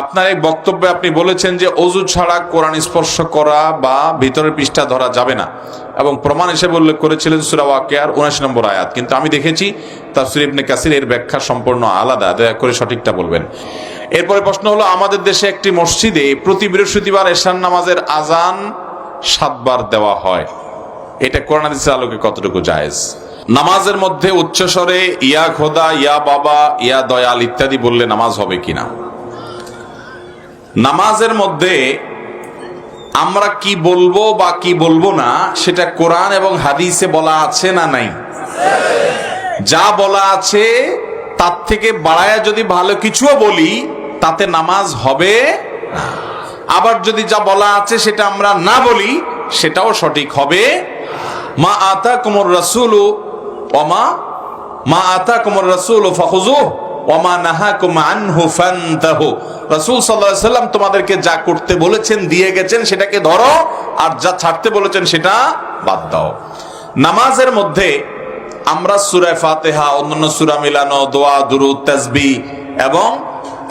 আপনার এই বক্তব্যে আপনি বলেছেন যে অজু ছাড়া কোরআন স্পর্শ করা বা ভিতরের পৃষ্ঠা ধরা যাবে না। এবং প্রমাণ হিসেবে উল্লেখ করেছিলেন সুরা উনাশি নম্বর আয়াত। কিন্তু আমি দেখেছি তাফসির ইবনে কাসির এর ব্যাখ্যা সম্পূর্ণ আলাদা। দয়া করে সঠিকটা বলবেন। এরপরে প্রশ্ন হলো, আমাদের দেশে একটি মসজিদে প্রতি বৃহস্পতিবার এশান নামাজের আজান সাতবার দেওয়া হয়। এটা কোরআন আলোকে কতটুকু জায়েজ? নামাজের মধ্যে উচ্চস্বরে ইয়া খোদা, ইয়া বাবা, ইয়া দয়াল ইত্যাদি বললে নামাজ হবে কিনা? নামাজের মধ্যে আমরা কি বলব বা কি বলব না, সেটা কোরআন এবং হাদিসে বলা আছে না নাই? যা বলা আছে, তার থেকে বাড়ায় যদি ভালো কিছুও বলি, তাতে নামাজ হবে। আবার যদি যা বলা আছে, সেটা আমরা না বলি, সেটাও সঠিক হবে মা আতা কুমর রসুল ওমা মা আতা কুমর রসুল ফাহুজু ওমা নাহা কুমানহু ফান্তাহু। রাসূল সাল্লাম তোমাদেরকে যা করতে বলেছেন, দিয়ে গেছেন, সেটাকে ধরো, আর যা ছাড়তে বলেছেন, সেটা বাদ দাও। নামাজের মধ্যে আমরা সুরায় ফাতেহা, অন্যান্য সুরা মিলানো, দোয়া, দুরুদ তাসবি এবং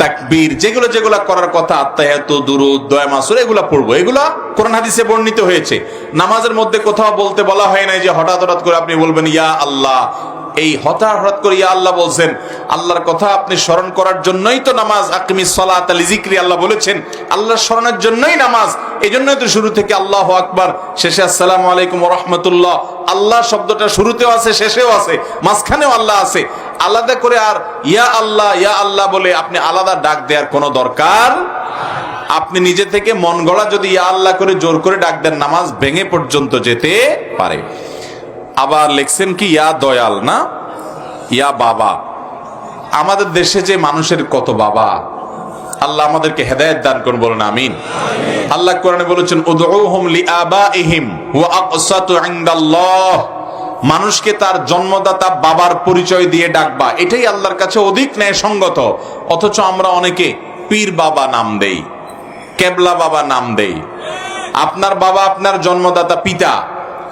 তাকবীর, যেগুলো যেগুলো করার কথা আত্মায়াত দুরুদ, দয়া, মাসুর, এগুলো পড়ব। এগুলো কোরআন হাদিসে বর্ণিত হয়েছে। নামাজের মধ্যে কোথাও বলতে বলা হয় নাই যে হঠাৎ হঠাৎ করে আপনি বলবেন, ইয়া আল্লাহ এই হঠাৎ হঠাৎ করে ইয়া আল্লাহ বলছেন, আল্লাহর কথা আপনি স্মরণ করার জন্যই তো নামাজ, আকিমি সালাত আলি জিক্রি আল্লাহ বলেছেন, আল্লাহর স্মরণের জন্যই নামাজ এই জন্যই তো শুরু থেকে আল্লাহ আকবার, শেষে আসসালামু আলাইকুম রহমতুল্লাহ, আল্লাহ শব্দটা শুরুতেও আছে, শেষেও আছে, মাঝখানেও আল্লাহ আছে, আলাদা করে আর ইয়া আল্লাহ ইয়া আল্লাহ বলে আপনি আলাদা ডাক দেওয়ার কোনো দরকার আপনি নিজে থেকে মন গড়া যদি ইয়া আল্লাহ করে জোর করে ডাক দেন, নামাজ ভেঙে পর্যন্ত যেতে পারে। আবার লিখছেন কি, ইয়া দয়াল না? ইয়া বাবা আমাদের দেশে যে মানুষের কত বাবা, আল্লাহ আমাদেরকে হেদায়েত দান করুন, বলেন আমিন। আল্লাহ কোরআনে বলেছেন, উদউহুম লিআবাইহিম ওয়া আকসাতু ইনদাল্লাহ মানুষকে তার জন্মদাতা বাবার পরিচয় দিয়ে ডাকবা, এটাই আল্লাহর কাছে অধিক ন্যায় সঙ্গত অথচ আমরা অনেকে পীর বাবা নাম দেই, কেবলা বাবা নাম দেই। আপনার বাবা, আপনার জন্মদাতা পিতা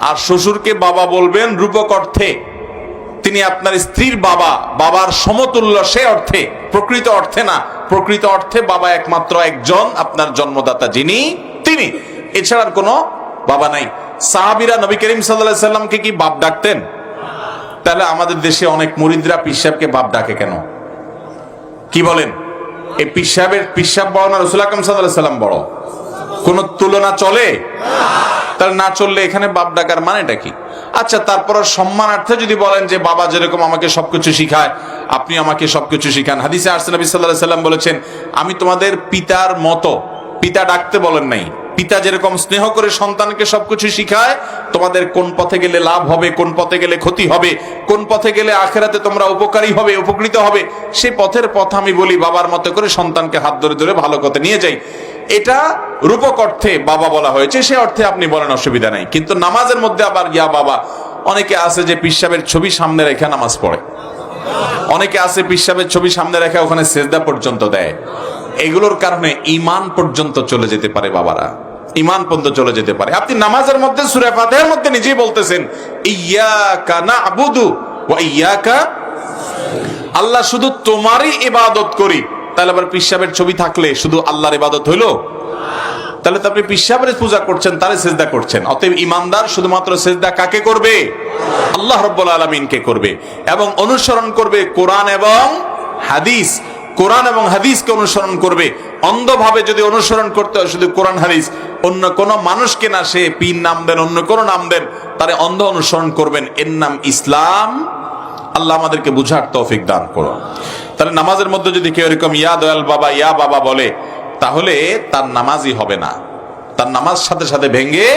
আর শ্বশুরকে বাবা বলবেন রূপক অর্থে। তিনি আপনার স্ত্রীর বাবা, বাবার সমতুল্য সে অর্থে, প্রকৃত অর্থে না, প্রকৃত অর্থে বাবা একমাত্র একজন আপনার জন্মদাতা যিনি, তিনি। এছাড়ার কোনো বাবা নাই। সাহাবিরা নবী করিম সাল্লাহ সাল্লামকে কি বাপ ডাকতেন? তাহলে আমাদের দেশে অনেক মুরিদরা পিসাবকে বাপ ডাকে কেন? কি বলেন? এই পিসাবের পিসাব বড় না রসুল আকরম সাল্লাহ সাল্লাম বড়? কোন তুলনা চলে? তাহলে না চললে এখানে বাপ ডাকার মানেটা কি? আচ্ছা তারপর সম্মানার্থে যদি বলেন যে, বাবা যেরকম আমাকে সবকিছু শিখায়, আপনি আমাকে সবকিছু শিখান। হাদিসে আরসে নবী সাল্লাহ সাল্লাম বলেছেন, আমি তোমাদের পিতার মতো। পিতা ডাকতে বলেন নাই। পিতা যেরকম স্নেহ করে সন্তানকে সবকিছু শিখায়, তোমাদের কোন পথে গেলে লাভ হবে, কোন পথে গেলে ক্ষতি হবে, কোন পথে গেলে আখেরাতে তোমরা উপকারী হবে, উপকৃত হবে সেই পথের পথ আমি বলি বাবার মতো করে সন্তানকে হাত ধরে ধরে ভালো কথা নিয়ে যাই। এটা রূপক অর্থে বাবা বলা হয়েছে, সে অর্থে আপনি বলেন অসুবিধা নাই। কিন্তু নামাজের মধ্যে আবার, ইয়া বাবা, অনেকে আছে যে পিসাবের ছবি সামনে রেখে নামাজ পড়ে। অনেকে আছে পিসাবের ছবি সামনে রেখে ওখানে সেজদা পর্যন্ত দেয়। এগুলোর কারণে ইমান পর্যন্ত চলে যেতে পারে বাবারা। ইমান পর্যন্ত চলে যেতে পারে। আপনি নামাজের মধ্যে, সুরে ফাতেহার মধ্যে নিজেই বলতেছেন, ইয়াকা নাবুদু ওয়া ইয়াকা আল্লাহ শুধু তোমারই ইবাদত করি। তাহলে আবার পিসাবের ছবি থাকলে শুধু আল্লাহর ইবাদত হইল? তাহলে তো আপনি পিসাবের পূজা করছেন, তারে সেজদা করছেন। অতএব ইমানদার শুধুমাত্র সেজদা কাকে করবে? আল্লাহ রব্বুল আলমিনকে করবে। এবং অনুসরণ করবে কোরআন এবং হাদিস। কোরআন এবং হাদিসকে অনুসরণ করবে। অন্ধভাবে যদি অনুসরণ করতে হয়, শুধু কোরআন, হাদিস, অন্য কোন মানুষকে না সে পীর নাম দেন, অন্য কোন নাম দেন, তারে অন্ধ অনুসরণ করবেন। এর নাম ইসলাম। আল্লাহ আমাদেরকে বুঝার তৌফিক দান করুন তাহলে নামাজের মধ্যে যদি কেউ এরকম, ইয়া দয়াল বাবা, ইয়া বাবা বলে, তাহলে তার নামাজই হবে না। তার নামাজ সাথে সাথে ভেঙে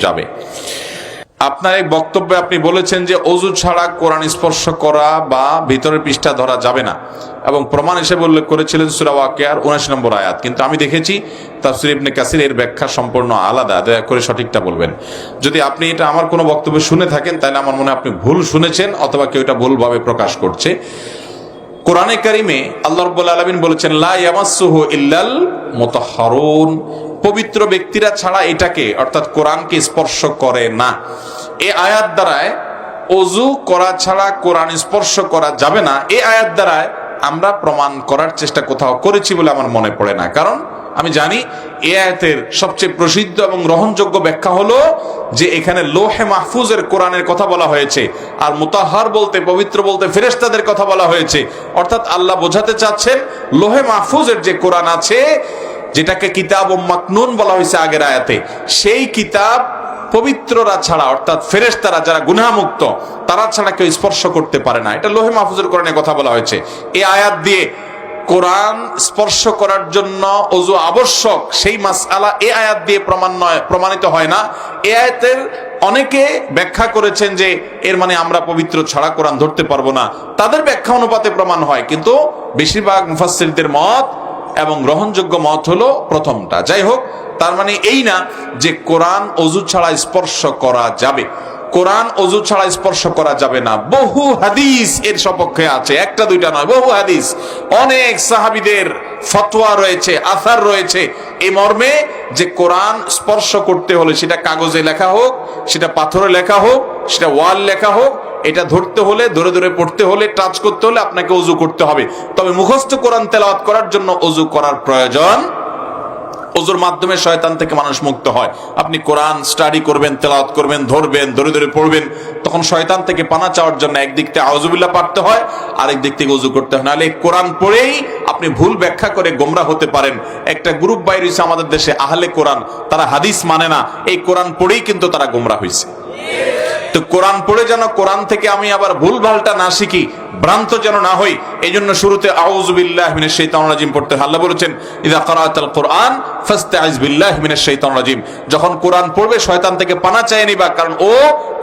যাবে। আপনার এই বক্তব্যে আপনি বলেছেন যে অজু ছাড়া কোরআন স্পর্শ করা বা ভিতরের পৃষ্ঠা ধরা যাবে না। এবং প্রমাণ হিসেবে উল্লেখ করেছিলেন সুরা ওয়াকিয়ার উনাশি নম্বর আয়াত। কিন্তু আমি দেখেছি তাফসির ইবনে কাসির এর ব্যাখ্যা সম্পূর্ণ আলাদা। দয়া করে সঠিকটা বলবেন। যদি আপনি এটা আমার কোনো বক্তব্য শুনে থাকেন, তাহলে আমার মনে আপনি ভুল শুনেছেন অথবা কেউ এটা ভুলভাবে প্রকাশ করছে। কোরআনে কারিমে আল্লাহ রব্বুল আলমিন বলেছেন, লা ইয়ামাসসুহু ইল্লাল মুতাহহারুন পবিত্র ব্যক্তিরা ছাড়া এটাকে, অর্থাৎ কোরআনকে স্পর্শ করে না। এ আয়াত দ্বারায় অজু করা ছাড়া কোরআন স্পর্শ করা যাবে না। এ আয়াত দ্বারায় আমরা প্রমাণ করার চেষ্টা কোথাও করেছি বলে আমার মনে পড়ে না। কারণ আমি জানি এ আয়াতের সবচেয়ে প্রসিদ্ধ এবং গ্রহণযোগ্য ব্যাখ্যা হলো যে এখানে লোহে মাহফুজের কোরআনের কথা বলা হয়েছে, আর মুতাহার বলতে, পবিত্র বলতে ফেরেশতাদের কথা বলা হয়েছে। অর্থাৎ আল্লাহ বোঝাতে চাচ্ছেন, লোহে মাহফুজের যে কোরআন আছে যেটাকে কিতাব ও মাকনুন বলা হয়েছে আগের আয়াতে, সেই কিতাব পবিত্ররা ছাড়া, অর্থাৎ ফেরেশতারা যারা গুনাহমুক্ত, তারা ছাড়া কেউ স্পর্শ করতে পারে না। এটা লোহে মাহফুজের কোরআনের কথা বলা হয়েছে। এই আয়াত দিয়ে কোরআন স্পর্শ করার জন্য অজু আবশ্যক, সেই মাসআলা এ আয়াত দিয়ে প্রমাণ নয়, প্রমাণিত হয় না। এ আয়াতের অনেকে ব্যাখ্যা করেছেন যে এর মানে আমরা পবিত্র ছাড়া কোরআন ধরতে পারব না। তাদের ব্যাখ্যা অনুপাতে প্রমাণ হয়, কিন্তু বেশিরভাগ মুফাসসিরদের মত এবং গ্রহণযোগ্য মত হলো প্রথমটা। যাই হোক, তার মানে এই না যে কোরআন অজু ছাড়া স্পর্শ করা যাবে। কোরআন অজু ছাড়া স্পর্শ করা যাবে না। বহু হাদিস এর সপক্ষে আছে। একটা, দুইটা নয়, বহু হাদিস। অনেক সাহাবিদের ফতোয়া রয়েছে, আসার রয়েছে। এই মর্মে যে কোরআন স্পর্শ করতে হলে সেটা কাগজে লেখা হোক, সেটা পাথরে লেখা হোক, সেটা ওয়াল লেখা হোক এটা ধরতে হলে, ধরে ধরে পড়তে হলে টাচ করতে হলে আপনাকে অজু করতে হবে। তবে মুখস্থ কোরআন তেলাওয়াত করার জন্য অজু করার প্রয়োজন। ওজুর মাধ্যমে শয়তান থেকে মানুষ মুক্ত হয়। আপনি কোরআন স্টাডি করবেন, তেলাওয়াত করবেন, ধরবেন, ধরে ধরে পড়বেন, তখন শয়তান থেকে পানা চাওয়ার জন্য একদিক থেকে আউজুবিল্লাহ পারতে হয় আরেক দিক থেকে উজু করতে হয়। নাহলে কোরআন পড়েই আপনি ভুল ব্যাখ্যা করে গোমরা হতে পারেন। একটা গ্রুপ বাইরে হয়েছে আমাদের দেশে, আহলে কোরআন, তারা হাদিস মানে না। এই কোরআন পড়েই কিন্তু তারা গোমরা হয়েছে। তো কোরআন পড়ে যেন কোরআন থেকে আমি আবার ভুল ভালটা না শিখি ভ্রান্ত যেন না হই এই জন্য শুরুতে আউজুবিল্লাহ মিনাশ শাইতানির রাজিম পড়তে। আল্লাহ বলেছেন ইদা কোরআন ফাস্তাইজ বিল্লাহি মিনাশ শাইতানির রাজিম। যখন কোরআন পড়বে, শয়তান থেকে পানা চায় নিবা, কারণ ও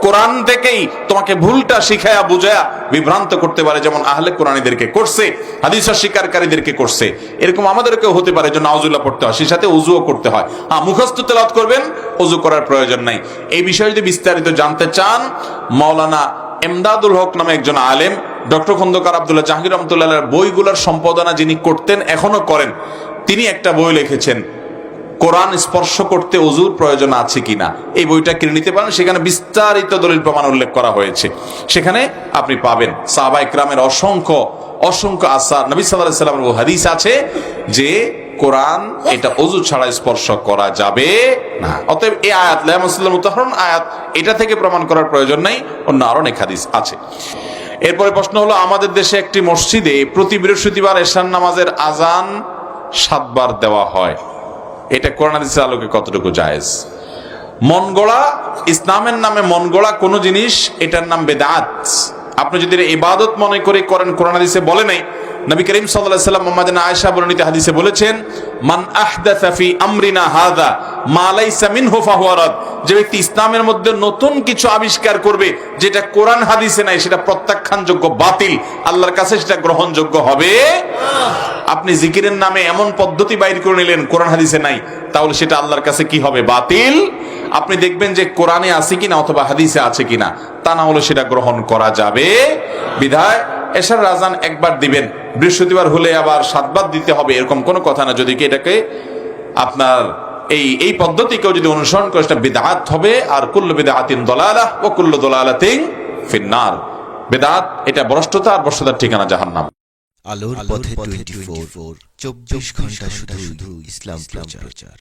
কোরআন থেকেই তোমাকে ভুলটা শিখায়া, বুঝায়া বিভ্রান্ত করতে পারে, যেমন আহলে কোরআনীদেরকে করছে, হাদিস স্বীকারীদেরকে করছে। এরকম আমাদেরকেও হতে পারে যে নাউজুল্লাহ পড়তে হয়, সেই সাথে উজুও করতে হয়। হ্যাঁ মুখস্থ তেলাওয়াত করবেন উজু করার প্রয়োজন নাই। এই বিষয়ে যদি বিস্তারিত জানতে চান, মাওলানা এমদাদুল হক নামে একজন আলেম, ডক্টর খন্দকার আব্দুল্লাহ জাহাঙ্গীর রহমতুল্লাহ বইগুলোর সম্পাদনা যিনি করতেন, এখনও করেন, তিনি একটা বই লিখেছেন, কোরআন স্পর্শ করতে অজুর প্রয়োজন আছে কিনা? এই বইটা কিনে নিতে পারেন, সেখানে বিস্তারিত দলিল প্রমাণ উল্লেখ করা হয়েছে। সেখানে আপনি পাবেন সাহাবা ইকরামের অসংখ্য অসংখ্য আসার, নবী সাল্লাহ সাল্লামের হাদিস আছে যে কোরআন, এটা অজু ছাড়া স্পর্শ করা যাবে না। অতএব এই আয়াত লাহামুসল্লাম উদাহরণ আয়াত, এটা থেকে প্রমাণ করার প্রয়োজন নাই, অন্য আরও অনেক হাদিস আছে। এরপরে প্রশ্ন হলো, আমাদের দেশে একটি মসজিদে প্রতি বৃহস্পতিবার এশান নামাজের আজান সাতবার দেওয়া হয়। এটা কোরআন হাদিসের আলোকে কতটুকু জায়েজ? মন গড়া, ইসলামের নামে মন গড়া কোনো জিনিস, এটার নাম বেদাত। আপনি যদি ইবাদত মনে করে করেন, কোরআন হাদিসে বলে নাই নবী করিম সাল্লাল্লাহু আলাইহি সাল্লাম আয়েশা বর্ণিত হাদিসে বলেছেন, মান আহদাথা ফি আমরিনা হাদা, মা লাইসা মিনহু ফাহুয়া যে ব্যক্তি ইসলামের মধ্যে নতুন কিছু আবিষ্কার করবে, যেটা কোরআন হাদিসে নাই, সেটা প্রত্যাখ্যানযোগ্য বাতিল, আল্লাহর কাছে সেটা গ্রহণযোগ্য হবে। আপনি জিকিরের নামে এমন পদ্ধতি বাইর করে নিলেন, কোরআন হাদিসে নাই, তাহলে সেটা আল্লাহর কাছে কি হবে? বাতিল? আপনি দেখবেন যে কোরআনে আছে কিনা অথবা হাদিসে আছে কিনা, তা না হলে সেটা গ্রহণ করা যাবে। বিধায় এশার রাজান একবার দিবেন, বৃহস্পতিবার হলে আবার সাতবার দিতে হবে, এরকম কোনো কথা না। যদি কি এটাকে আপনার এই এই পদ্ধতিকেও যদি অনুসরণ করে, সেটা বিদাত হবে। আর কুল্ল বিদাতিন দলালা ও কুল্ল দলালাতিন ফিন্নার। বেদাত, এটা ভ্রষ্টতা আর ভ্রষ্টতার ঠিকানা জাহান্নাম। আলোর পথে টোয়েন্টি ফোর চব্বিশ ঘণ্টা শুধু ইসলাম প্রচার।